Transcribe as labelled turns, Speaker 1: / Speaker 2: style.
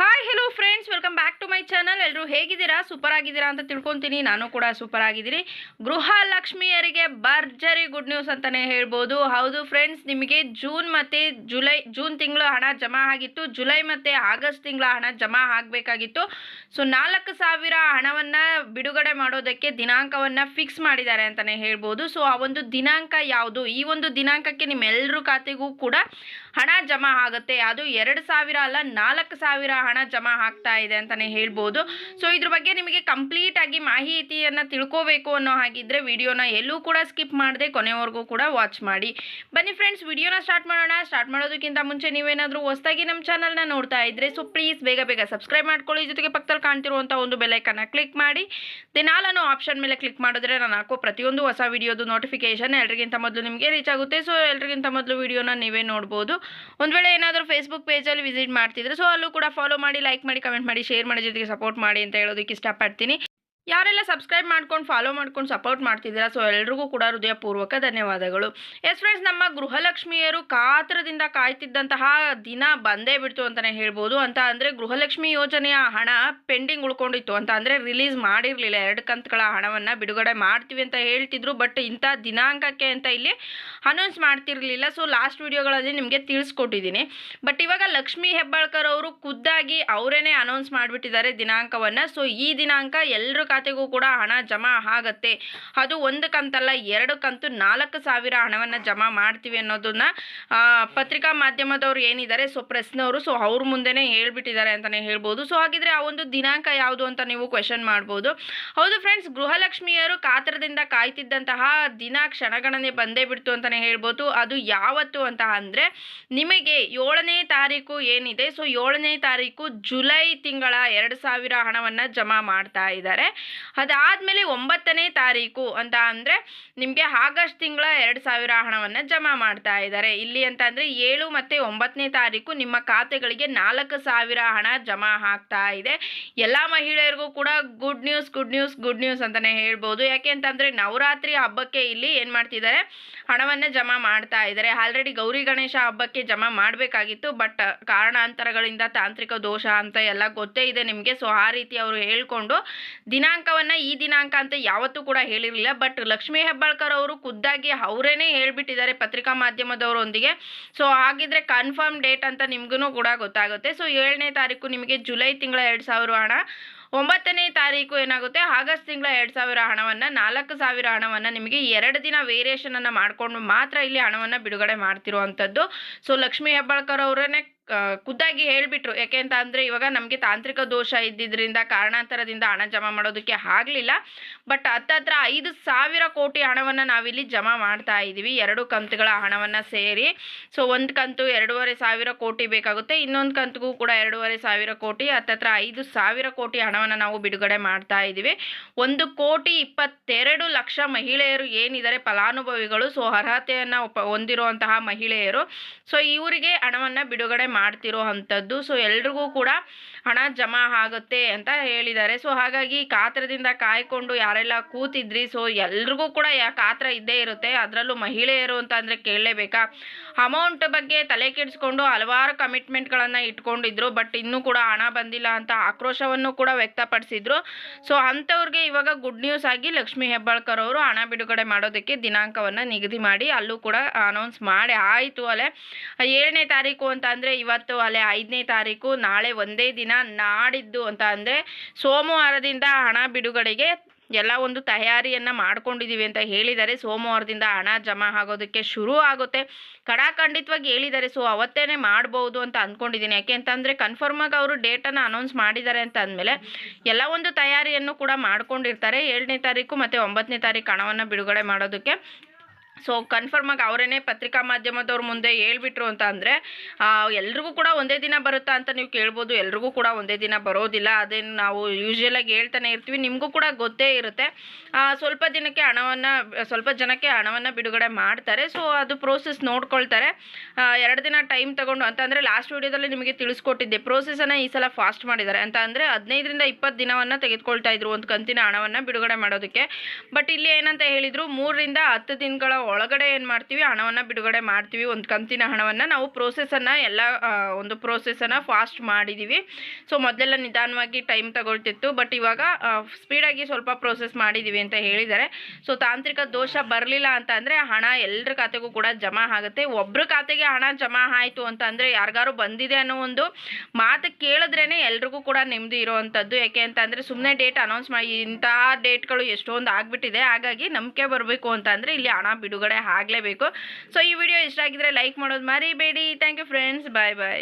Speaker 1: Hi hello friends welcome back to my channel ಎಲ್ಲರೂ ಹೇಗಿದ್ದೀರಾ? Super ಆಗಿದ್ದೀರಾ ಅಂತ ತಿಳ್ಕೊತೀನಿ. ನಾನು ಕೂಡ ಸೂಪರ್ ಆಗಿದ್ದೀನಿ. ಗೃಹಲಕ್ಷ್ಮಿಯರಿಗೆ ಭರ್ಜರಿ ಗುಡ್ ನ್ಯೂಸ್ ಅಂತಲೇ ಹೇಳ್ಬೋದು. ಹೌದು ಫ್ರೆಂಡ್ಸ್ ನಿಮಗೆ ಜೂನ್ ಮತ್ತು ಜುಲೈ ಜೂನ್ ತಿಂಗಳು ಹಣ ಜಮಾ ಆಗಿತ್ತು. ಜುಲೈ ಮತ್ತು ಆಗಸ್ಟ್ ತಿಂಗಳ ಹಣ ಜಮಾ ಆಗಬೇಕಾಗಿತ್ತು. ಸೊ ನಾಲ್ಕು ಸಾವಿರ ಹಣವನ್ನು ಬಿಡುಗಡೆ ಮಾಡೋದಕ್ಕೆ ದಿನಾಂಕವನ್ನು ಫಿಕ್ಸ್ ಮಾಡಿದ್ದಾರೆ ಅಂತಲೇ ಹೇಳ್ಬೋದು. ಸೊ ಆ ಒಂದು ದಿನಾಂಕ ಯಾವುದು? ಈ ಒಂದು ದಿನಾಂಕಕ್ಕೆ ನಿಮ್ಮೆಲ್ಲರ ಖಾತೆಗೂ ಕೂಡ ಹಣ ಜಮಾ ಆಗುತ್ತೆ. ಅದು ಎರಡು ಸಾವಿರ ಅಲ್ಲ, ನಾಲ್ಕು ಸಾವಿರ ಹಣ ಜಮಾ ಆಗ್ತಾ ಇದೆ ಅಂತಲೇ ಹೇಳ್ಬೋದು. ಸೊ ಇದ್ರ ಬಗ್ಗೆ ನಿಮಗೆ ಕಂಪ್ಲೀಟ್ ಆಗಿ ಮಾಹಿತಿಯನ್ನು ತಿಳ್ಕೋಬೇಕು ಅನ್ನೋ ಹಾಗಿದ್ರೆ ವಿಡಿಯೋನ ಎಲ್ಲೂ ಕೂಡ ಸ್ಕಿಪ್ ಮಾಡದೆ ಕೊನೆವರೆಗೂ ಕೂಡ ವಾಚ್ ಮಾಡಿ. ಬನ್ನಿ ಫ್ರೆಂಡ್ಸ್ ವಿಡಿಯೋನ ಸ್ಟಾರ್ಟ್ ಮಾಡೋಣ. ಸ್ಟಾರ್ಟ್ ಮಾಡೋದಕ್ಕಿಂತ ಮುಂಚೆ ನೀವೇನಾದರೂ ಹೊಸದಾಗಿ ನಮ್ಮ ಚಾನಲ್ನ ನೋಡ್ತಾ ಇದ್ರೆ ಸೊ ಪ್ಲೀಸ್ ಬೇಗ ಬೇಗ ಸಬ್ಸ್ಕ್ರೈಬ್ ಮಾಡ್ಕೊಳ್ಳಿ. ಜೊತೆಗೆ ಪಕ್ಕದಲ್ಲಿ ಕಾಣ್ತಿರುವಂಥ ಒಂದು ಬೆಲೈಕನ್ನ ಕ್ಲಿಕ್ ಮಾಡಿ. ದಿನಾಲ ಅನ್ನೋ ಆಪ್ಷನ್ ಮೇಲೆ ಕ್ಲಿಕ್ ಮಾಡಿದ್ರೆ ನಾನು ಹಾಕೋ ಪ್ರತಿಯೊಂದು ಹೊಸ ವಿಡಿಯೋದು ನೋಟಿಫಿಕೇಶನ್ ಎಲ್ರಿಗಿಂತ ಮೊದಲು ನಿಮಗೆ ರೀಚ್ ಆಗುತ್ತೆ. ಸೊ ಎಲ್ರಿಗಿಂತ ಮೊದಲು ವಿಡಿಯೋನ ನೀವೇ ನೋಡ್ಬೋದು. ಒಂದು ವೇಳೆ ಏನಾದರೂ ಫೇಸ್ಬುಕ್ ಪೇಜಲ್ಲಿ ವಿಸಿಟ್ ಮಾಡ್ತಿದ್ರೆ ಸೊ ಅಲ್ಲೂ ಕೂಡ ಫಾಲೋ ಮಾಡಿ ಲೈಕ್ ಮಾಡಿ ಕಮೆಂಟ್ ಮಾಡಿ ಶೇರ್ ಮಾಡಿ, ಜೊತೆಗೆ ಸಪೋರ್ಟ್ ಮಾಡಿ ಅಂತ ಹೇಳೋದಕ್ಕೆ ಇಷ್ಟಪಡ್ತೀನಿ. ಯಾರೆಲ್ಲ ಸಬ್ಸ್ಕ್ರೈಬ್ ಮಾಡ್ಕೊಂಡು ಫಾಲೋ ಮಾಡ್ಕೊಂಡು ಸಪೋರ್ಟ್ ಮಾಡ್ತಿದ್ದೀರಾ ಸೊ ಎಲ್ರಿಗೂ ಕೂಡ ಹೃದಯಪೂರ್ವಕ ಧನ್ಯವಾದಗಳು. ಎಸ್ ಫ್ರೆಂಡ್ಸ್ ನಮ್ಮ ಗೃಹಲಕ್ಷ್ಮಿಯರು ಕಾತರದಿಂದ ಕಾಯ್ತಿದ್ದಂತಹ ದಿನ ಬಂದೇ ಬಿಡ್ತು ಅಂತಲೇ ಹೇಳ್ಬೋದು. ಅಂತ ಅಂದರೆ ಗೃಹಲಕ್ಷ್ಮಿ ಯೋಜನೆಯ ಹಣ ಪೆಂಡಿಂಗ್ ಉಳ್ಕೊಂಡಿತ್ತು ಅಂತ ಅಂದರೆ ರಿಲೀಸ್ ಮಾಡಿರಲಿಲ್ಲ. ಎರಡು ಕಂತುಗಳ ಹಣವನ್ನು ಬಿಡುಗಡೆ ಮಾಡ್ತೀವಿ ಅಂತ ಹೇಳ್ತಿದ್ರು ಬಟ್ ಇಂಥ ದಿನಾಂಕಕ್ಕೆ ಅಂತ ಇಲ್ಲಿ ಅನೌನ್ಸ್ ಮಾಡ್ತಿರಲಿಲ್ಲ. ಸೊ ಲಾಸ್ಟ್ ವಿಡಿಯೋಗಳಲ್ಲಿ ನಿಮಗೆ ತಿಳಿಸ್ಕೊಟ್ಟಿದ್ದೀನಿ. ಬಟ್ ಇವಾಗ ಲಕ್ಷ್ಮಿ ಹೆಬ್ಬಾಳ್ಕರ್ ಅವರು ಖುದ್ದಾಗಿ ಅವರೇನೆ ಅನೌನ್ಸ್ ಮಾಡಿಬಿಟ್ಟಿದ್ದಾರೆ ದಿನಾಂಕವನ್ನು. ಸೊ ಈ ದಿನಾಂಕ ಎಲ್ಲರ ಖಾತೆಗೂ ಕೂಡ ಹಣ ಜಮಾ ಆಗತ್ತೆ. ಅದು ಒಂದು ಕಂತಲ್ಲ, ಎರಡು ಕಂತು ನಾಲ್ಕು ಸಾವಿರ ಹಣವನ್ನು ಜಮಾ ಮಾಡ್ತೀವಿ ಅನ್ನೋದನ್ನ ಪತ್ರಿಕಾ ಮಾಧ್ಯಮದವ್ರು ಏನಿದ್ದಾರೆ, ಸೊ ಪ್ರೆಸ್ನವರು ಸೊ ಅವ್ರ ಮುಂದೆನೇ ಹೇಳ್ಬಿಟ್ಟಿದ್ದಾರೆ ಅಂತಲೇ ಹೇಳ್ಬೋದು. ಸೊ ಹಾಗಿದ್ರೆ ಆ ಒಂದು ದಿನಾಂಕ ಯಾವುದು ಅಂತ ನೀವು ಕ್ವೆಶನ್ ಮಾಡ್ಬೋದು. ಹೌದು ಫ್ರೆಂಡ್ಸ್ ಗೃಹಲಕ್ಷ್ಮಿಯರು ಕಾತರದಿಂದ ಕಾಯ್ತಿದ್ದಂತಹ ದಿನ ಕ್ಷಣಗಣನೆ ಬಂದೇ ಬಿಡ್ತು ಅಂತಲೇ ಹೇಳ್ಬೋದು. ಅದು ಯಾವತ್ತು ಅಂತ ಅಂದರೆ, ನಿಮಗೆ ಏಳನೇ ತಾರೀಕು ಏನಿದೆ, ಸೊ ಏಳನೇ ತಾರೀಕು ಜುಲೈ ತಿಂಗಳ ಎರಡು ಸಾವಿರ ಹಣವನ್ನು ಜಮಾ ಮಾಡ್ತಾ ಇದ್ದಾರೆ. ಅದಾದಮೇಲೆ ಒಂಬತ್ತನೇ ತಾರೀಕು ಅಂತ ಅಂದರೆ ನಿಮಗೆ ಆಗಸ್ಟ್ ತಿಂಗಳ ಎರಡು ಸಾವಿರ ಹಣವನ್ನು ಜಮಾ ಮಾಡ್ತಾ ಇದ್ದಾರೆ ಇಲ್ಲಿ ಅಂತ ಅಂದರೆ ಏಳು ಮತ್ತು ಒಂಬತ್ತನೇ ತಾರೀಕು ನಿಮ್ಮ ಖಾತೆಗಳಿಗೆ ನಾಲ್ಕು ಸಾವಿರ ಹಣ ಜಮಾ ಆಗ್ತಾ ಇದೆ. ಎಲ್ಲ ಮಹಿಳೆಯರಿಗೂ ಕೂಡ good news good news good news ಅಂತಲೇ ಹೇಳ್ಬೋದು. ಯಾಕೆ ಅಂತಂದರೆ ನವರಾತ್ರಿ ಹಬ್ಬಕ್ಕೆ ಇಲ್ಲಿ ಏನು ಮಾಡ್ತಿದ್ದಾರೆ ಹಣವನ್ನು ಜಮಾ ಮಾಡ್ತಾ ಇದ್ದಾರೆ ಆಲ್ರೆಡಿ ಗೌರಿ ಗಣೇಶ ಹಬ್ಬಕ್ಕೆ ಜಮಾ ಮಾಡಬೇಕಾಗಿತ್ತು. ಬಟ್ ಕಾರಣಾಂತರಗಳಿಂದ ತಾಂತ್ರಿಕ ದೋಷ ಅಂತ ಎಲ್ಲ ಗೊತ್ತೇ ಇದೆ ನಿಮಗೆ. ಸೊ ಆ ರೀತಿ ಅವರು ಹೇಳ್ಕೊಂಡು ದಿನಾಂಕವನ್ನು ಈ ದಿನಾಂಕ ಅಂತ ಯಾವತ್ತೂ ಕೂಡ ಹೇಳಿರಲಿಲ್ಲ. ಬಟ್ ಲಕ್ಷ್ಮೀ ಹೆಬ್ಬಾಳ್ಕರ್ ಅವರು ಖುದ್ದಾಗಿ ಅವರೇನೆ ಹೇಳಿಬಿಟ್ಟಿದ್ದಾರೆ ಪತ್ರಿಕಾ ಮಾಧ್ಯಮದವರೊಂದಿಗೆ. ಸೊ ಹಾಗಿದ್ರೆ ಕನ್ಫರ್ಮ್ ಡೇಟ್ ಅಂತ ನಿಮಗೂ ಕೂಡ ಗೊತ್ತಾಗುತ್ತೆ. ಸೊ ಏಳನೇ ತಾರೀಕು ನಿಮಗೆ ಜುಲೈ ತಿಂಗಳ ಎರಡು ಸಾವಿರ ಹಣ. ಒಂಬತ್ತನೇ ತಾರೀಕು ಏನಾಗುತ್ತೆ? ಆಗಸ್ಟ್ ತಿಂಗಳ ಎರಡು ಸಾವಿರ ಹಣವನ್ನು, ನಾಲ್ಕು ಸಾವಿರ ಹಣವನ್ನು ನಿಮಗೆ ಎರಡು ದಿನ ವೇರಿಯೇಷನನ್ನು ಮಾಡಿಕೊಂಡು ಮಾತ್ರ ಇಲ್ಲಿ ಹಣವನ್ನು ಬಿಡುಗಡೆ ಮಾಡ್ತಿರುವಂಥದ್ದು. ಸೊ ಲಕ್ಷ್ಮೀ ಹೆಬ್ಬಾಳ್ಕರ್ ಅವರನ್ನೇ ಖುದ್ದಾಗಿ ಹೇಳಿಬಿಟ್ರು. ಯಾಕೆ ಅಂತ ಅಂದರೆ ಇವಾಗ ನಮಗೆ ತಾಂತ್ರಿಕ ದೋಷ ಇದ್ದಿದ್ದರಿಂದ ಕಾರಣಾಂತರದಿಂದ ಹಣ ಜಮಾ ಮಾಡೋದಕ್ಕೆ ಆಗಲಿಲ್ಲ. ಬಟ್ ಹತ್ತತ್ರ ಐದು ಸಾವಿರ ಕೋಟಿ ಹಣವನ್ನು ನಾವಿಲ್ಲಿ ಜಮಾ ಮಾಡ್ತಾ ಇದ್ದೀವಿ ಎರಡು ಕಂತುಗಳ ಹಣವನ್ನು ಸೇರಿ. ಸೊ ಒಂದು ಕಂತು ಎರಡೂವರೆ ಸಾವಿರ ಕೋಟಿ ಬೇಕಾಗುತ್ತೆ. ಇನ್ನೊಂದು ಕಂತಿಗೂ ಕೂಡ ಎರಡೂವರೆ ಸಾವಿರ ಕೋಟಿ, ಹತ್ತತ್ರ ಐದು ಸಾವಿರ ಕೋಟಿ ಹಣವನ್ನು ನಾವು ಬಿಡುಗಡೆ ಮಾಡ್ತಾ ಇದ್ದೀವಿ ಒಂದು ಕೋಟಿ ಇಪ್ಪತ್ತೆರಡು ಲಕ್ಷ ಮಹಿಳೆಯರು ಏನಿದ್ದಾರೆ? ಫಲಾನುಭವಿಗಳು. ಸೊ ಅರ್ಹತೆಯನ್ನು ಹೊಂದಿರುವಂತಹ ಮಹಿಳೆಯರು. ಸೊ ಇವರಿಗೆ ಹಣವನ್ನು ಬಿಡುಗಡೆ ಮಾಡ್ತಿರೋ ಅಂಥದ್ದು. ಸೊ ಎಲ್ರಿಗೂ ಕೂಡ ಹಣ ಜಮಾ ಆಗುತ್ತೆ ಅಂತ ಹೇಳಿದ್ದಾರೆ. ಸೊ ಹಾಗಾಗಿ ಕಾತ್ರದಿಂದ ಕಾಯ್ಕೊಂಡು ಯಾರೆಲ್ಲ ಕೂತಿದ್ರಿ ಸೊ ಎಲ್ರಿಗೂ ಕೂಡ ಯಾ ಕಾತ್ರ ಇದ್ದೇ ಇರುತ್ತೆ. ಅದರಲ್ಲೂ ಮಹಿಳೆಯರು ಅಂತ ಅಂದರೆ ಕೇಳಲೇಬೇಕಾ? ಅಮೌಂಟ್ ಬಗ್ಗೆ ತಲೆ ಕೆಡಿಸ್ಕೊಂಡು ಹಲವಾರು ಕಮಿಟ್ಮೆಂಟ್ಗಳನ್ನು ಇಟ್ಕೊಂಡಿದ್ರು ಬಟ್ ಇನ್ನೂ ಕೂಡ ಹಣ ಬಂದಿಲ್ಲ ಅಂತ ಆಕ್ರೋಶವನ್ನು ಕೂಡ ವ್ಯಕ್ತಪಡಿಸಿದ್ರು. ಸೊ ಅಂಥವ್ರಿಗೆ ಇವಾಗ ಗುಡ್ ನ್ಯೂಸ್ ಆಗಿ ಲಕ್ಷ್ಮೀ ಹೆಬ್ಬಾಳ್ಕರ್ ಅವರು ಹಣ ಬಿಡುಗಡೆ ಮಾಡೋದಕ್ಕೆ ದಿನಾಂಕವನ್ನು ನಿಗದಿ ಮಾಡಿ, ಅಲ್ಲೂ ಕೂಡ ಅನೌನ್ಸ್ ಮಾಡಿ ಆಯಿತು ಅಲ್ಲೇ ಏಳನೇ ತಾರೀಕು ಅಂತ ಅಂದರೆ ಇವತ್ತು ಅಲ್ಲೇ ಐದನೇ ತಾರೀಕು, ನಾಳೆ ಒಂದೇ ದಿನ ನಾಡಿದ್ದು ಅಂತ ಅಂದರೆ ಸೋಮವಾರದಿಂದ ಹಣ ಬಿಡುಗಡೆಗೆ ಎಲ್ಲ ಒಂದು ತಯಾರಿಯನ್ನು ಮಾಡ್ಕೊಂಡಿದ್ದೀವಿ ಅಂತ ಹೇಳಿದ್ದಾರೆ. ಸೋಮವಾರದಿಂದ ಹಣ ಜಮಾ ಆಗೋದಕ್ಕೆ ಶುರು ಆಗುತ್ತೆ. ಕಡಾಖಂಡಿತವಾಗಿ ಹೇಳಿದ್ದಾರೆ. ಸೊ ಅವತ್ತೇ ಮಾಡ್ಬೋದು ಅಂತ ಅಂದ್ಕೊಂಡಿದ್ದೀನಿ ಯಾಕೆ ಅಂತಂದರೆ ಕನ್ಫರ್ಮಾಗಿ ಅವರು ಡೇಟನ್ನು ಅನೌನ್ಸ್ ಮಾಡಿದ್ದಾರೆ ಅಂತ ಅಂದಮೇಲೆ ಎಲ್ಲ ಒಂದು ತಯಾರಿಯನ್ನು ಕೂಡ ಮಾಡ್ಕೊಂಡಿರ್ತಾರೆ. ಏಳನೇ ತಾರೀಕು ಮತ್ತು ಒಂಬತ್ತನೇ ತಾರೀಕು ಹಣವನ್ನು ಬಿಡುಗಡೆ ಮಾಡೋದಕ್ಕೆ ಸೊ ಕನ್ಫರ್ಮಾಗಿ ಅವರೇನೆ ಪತ್ರಿಕಾ ಮಾಧ್ಯಮದವ್ರ ಮುಂದೆ ಹೇಳ್ಬಿಟ್ರು ಅಂತ ಅಂದರೆ ಎಲ್ರಿಗೂ ಕೂಡ ಒಂದೇ ದಿನ ಬರುತ್ತಾ ಅಂತ ನೀವು ಕೇಳ್ಬೋದು. ಎಲ್ರಿಗೂ ಕೂಡ ಒಂದೇ ದಿನ ಬರೋದಿಲ್ಲ. ಅದೇನು ನಾವು ಯೂಶ್ವಲಾಗಿ ಹೇಳ್ತಾನೆ ಇರ್ತೀವಿ. ನಿಮಗೂ ಕೂಡ ಗೊತ್ತೇ ಇರುತ್ತೆ. ಸ್ವಲ್ಪ ದಿನಕ್ಕೆ ಹಣವನ್ನು, ಸ್ವಲ್ಪ ಜನಕ್ಕೆ ಹಣವನ್ನು ಬಿಡುಗಡೆ ಮಾಡ್ತಾರೆ. ಸೊ ಅದು ಪ್ರೋಸೆಸ್ ನೋಡ್ಕೊಳ್ತಾರೆ. ಎರಡು ದಿನ ಟೈಮ್ ತಗೊಂಡು ಅಂತಂದರೆ ಲಾಸ್ಟ್ ವೀಡಿಯೋದಲ್ಲಿ ನಿಮಗೆ ತಿಳಿಸ್ಕೊಟ್ಟಿದ್ದೆ. ಪ್ರೋಸೆಸನ್ನು ಈ ಸಲ ಫಾಸ್ಟ್ ಮಾಡಿದ್ದಾರೆ. ಅಂತ ಅಂದರೆ ಹದಿನೈದರಿಂದ ಇಪ್ಪತ್ತು ದಿನವನ್ನು ತೆಗೆದುಕೊಳ್ತಾ ಇದ್ರು. ಒಂದು ಕಂತಿನ ಹಣವನ್ನು ಬಿಡುಗಡೆ ಮಾಡೋದಕ್ಕೆ. ಬಟ್ ಇಲ್ಲಿ ಏನಂತ ಹೇಳಿದರು, ಮೂರರಿಂದ ಹತ್ತು ದಿನಗಳ ಒಳಗಡೆ ಏನು ಮಾಡ್ತೀವಿ, ಹಣವನ್ನು ಬಿಡುಗಡೆ ಮಾಡ್ತೀವಿ. ಒಂದು ಕಂತಿನ ಹಣವನ್ನು ನಾವು ಪ್ರೋಸೆಸನ್ನು ಎಲ್ಲ ಒಂದು ಪ್ರೋಸೆಸನ್ನು ಫಾಸ್ಟ್ ಮಾಡಿದ್ದೀವಿ ಸೊ ಮೊದಲೆಲ್ಲ ನಿಧಾನವಾಗಿ ಟೈಮ್ ತಗೊಳ್ತಿತ್ತು. ಬಟ್ ಇವಾಗ ಸ್ಪೀಡಾಗಿ ಸ್ವಲ್ಪ ಪ್ರೋಸೆಸ್ ಮಾಡಿದ್ದೀವಿ ಅಂತ ಹೇಳಿದ್ದಾರೆ. ಸೊ ತಾಂತ್ರಿಕ ದೋಷ ಬರಲಿಲ್ಲ ಅಂತ ಅಂದರೆ ಹಣ ಎಲ್ಲರ ಖಾತೆಗೂ ಕೂಡ ಜಮಾ ಆಗುತ್ತೆ. ಒಬ್ಬರ ಖಾತೆಗೆ ಹಣ ಜಮಾ ಆಯಿತು ಅಂತ ಅಂದರೆ ಯಾರಿಗಾರು ಬಂದಿದೆ ಅನ್ನೋ ಒಂದು ಮಾತು ಕೇಳಿದ್ರೇ ಎಲ್ರಿಗೂ ಕೂಡ ನೆಮ್ಮದಿ ಇರುವಂಥದ್ದು. ಯಾಕೆ ಅಂತ ಅಂದರೆ ಸುಮ್ಮನೆ ಡೇಟ್ ಅನೌನ್ಸ್ ಮಾಡಿ ಇಂತಹ ಡೇಟ್ಗಳು ಎಷ್ಟೊಂದು ಆಗಿಬಿಟ್ಟಿದೆ. ಹಾಗಾಗಿ ನಂಬಿಕೆ ಬರಬೇಕು ಅಂತ ಅಂದರೆ ಇಲ್ಲಿ ಹಣ ಬಿಡುಗಡೆ ಆಗಲೇಬೇಕು. ಸೊ ಈ ವಿಡಿಯೋ ಇಷ್ಟ ಆಗಿದ್ರೆ ಲೈಕ್ ಮಾಡೋದು ಮರಿಬೇಡಿ. Thank you friends bye bye